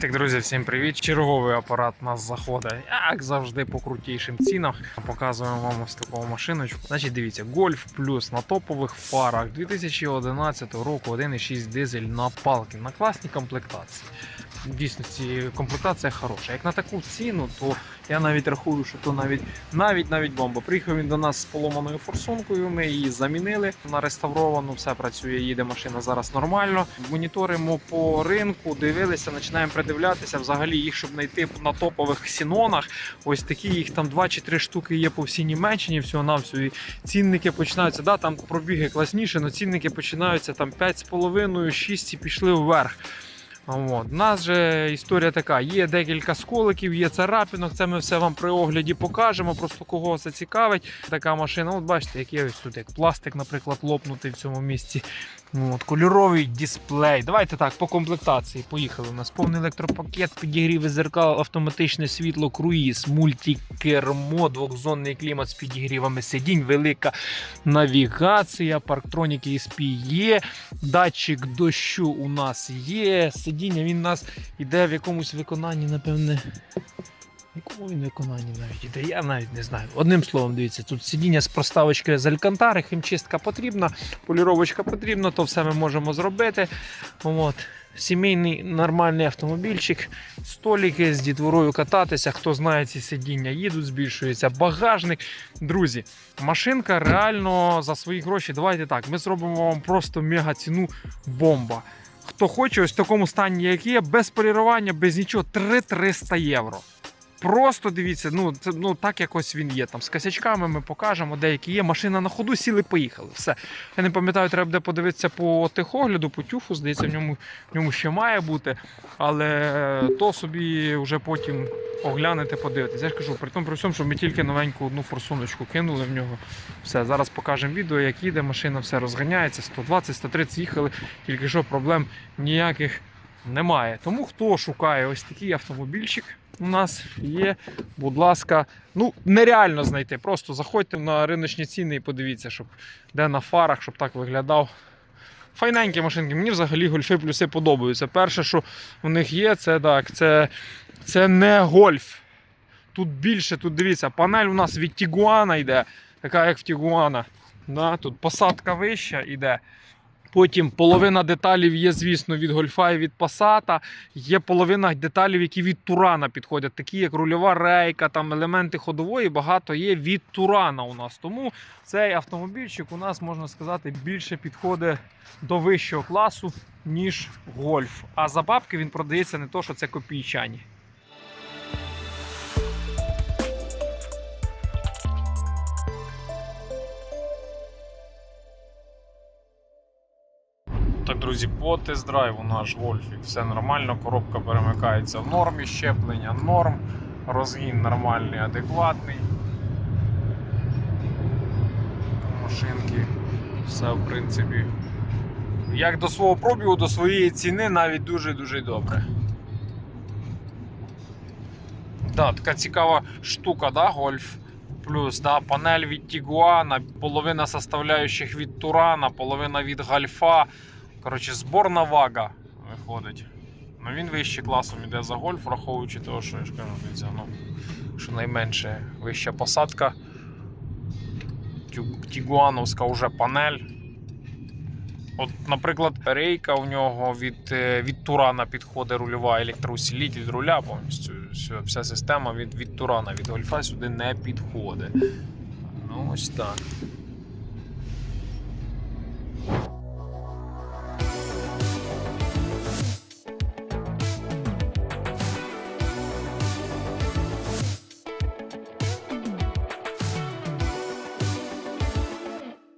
Так, друзі, всім привіт. Черговий апарат у нас заходить, як завжди, по крутішим цінам. Показуємо вам ось таку машиночку. Значить, дивіться, Golf Plus на топових фарах 2011 року 1,6 дизель на палки на класній комплектації. В дійсності комплектація хороша. Як на таку ціну, то я навіть рахую, що то навіть навіть навіть бомба. Приїхав він до нас з поломаною форсункою. Ми її замінили на реставровану. Все працює, їде машина зараз нормально. Моніторимо по ринку, дивилися, починаємо. Взагалі їх, щоб знайти на топових сінонах. Ось такі їх там 2 чи 3 штуки є по всій Німеччині. Всього на всю. Цінники починаються. Да, там пробіги класніше, але цінники починаються там 5,5, 6 і пішли вверх. От. У нас же історія така: є декілька сколиків, є царапінок. Це ми все вам при огляді покажемо. Просто кого це цікавить. Така машина. От бачите, який ось тут як пластик, наприклад, лопнутий в цьому місці. От, кольоровий дисплей. Давайте так, по комплектації. Поїхали. У нас повний електропакет, підігріви зеркал, автоматичне світло, круїз, мультикермо, двохзонний клімат з підігрівами сидінь, велика навігація, парктроніки ESP є, датчик дощу у нас є. Сидіння він у нас іде в якомусь виконанні, напевне. Якому він виконанні навіть іде, я навіть не знаю. Одним словом, дивіться, тут сидіння з проставочки з алькантари, хімчистка потрібна, поліровочка потрібна, то все ми можемо зробити. От. Сімейний нормальний автомобільчик, столики з дітворою кататися. Хто знає ці сидіння, їдуть, збільшується багажник. Друзі, машинка реально за свої гроші. Давайте так. Ми зробимо вам просто мега ціну бомба. Хто хоче, ось в такому стані, як є, без полірування, без нічого, 3300 євро. Просто дивіться, ну це ну так якось він є. Там з косячками ми покажемо, деякі є. Машина на ходу, сіли, поїхали. Все. Я не пам'ятаю, треба буде подивитися по техогляду, по тюфу. Здається, в ньому, в ньому ще має бути. Але то собі вже потім оглянете, подивитесь. Я ж кажу, при тому при всьому, що ми тільки новеньку одну форсуночку кинули в нього. Все, зараз покажемо відео, як їде машина, все розганяється. 120-130 їхали, тільки що проблем ніяких немає. Тому хто шукає ось такий автомобільчик, у нас є, будь ласка, ну нереально знайти. Просто заходьте на риночні ціни і подивіться, щоб де на фарах, щоб так виглядав. Файненькі машинки. Мені взагалі гольфи плюси подобаються. Перше, що у них є, це так, це, це не гольф. Тут більше, тут дивіться, панель у нас від Тігуана йде, така як в Тігуана. Да? Тут посадка вища йде. Потім половина деталів є, звісно, від гольфа і від пасата. Є половина деталів, які від Турана підходять, такі як рульова рейка, там елементи ходової, багато є від Турана у нас. Тому цей автомобільчик у нас, можна сказати, більше підходить до вищого класу, ніж гольф. А за бабки він продається не то, що це копійчані. Так, друзі, по тест-драйву наш Вольфік. Все нормально, коробка перемикається в нормі, щеплення норм, розгін нормальний, адекватний. Машинки, все в принципі. Як до свого пробігу, до своєї ціни навіть дуже-дуже добре. Да, така цікава штука, да, гольф. Плюс да, панель від Тігуана, половина составляючих від Турана, половина від Гальфа. Коротше, зборна вага виходить. Ну він вище класом іде за гольф, враховуючи того, що я ж кажу, дивіться, ну, щонайменше вища посадка. Тігуановська вже панель. От, наприклад, рейка у нього від, е, від Турана підходить рульова електроусилитель руля повністю. Вся система від, від Турана, від гольфа сюди не підходить. Ну, ось так.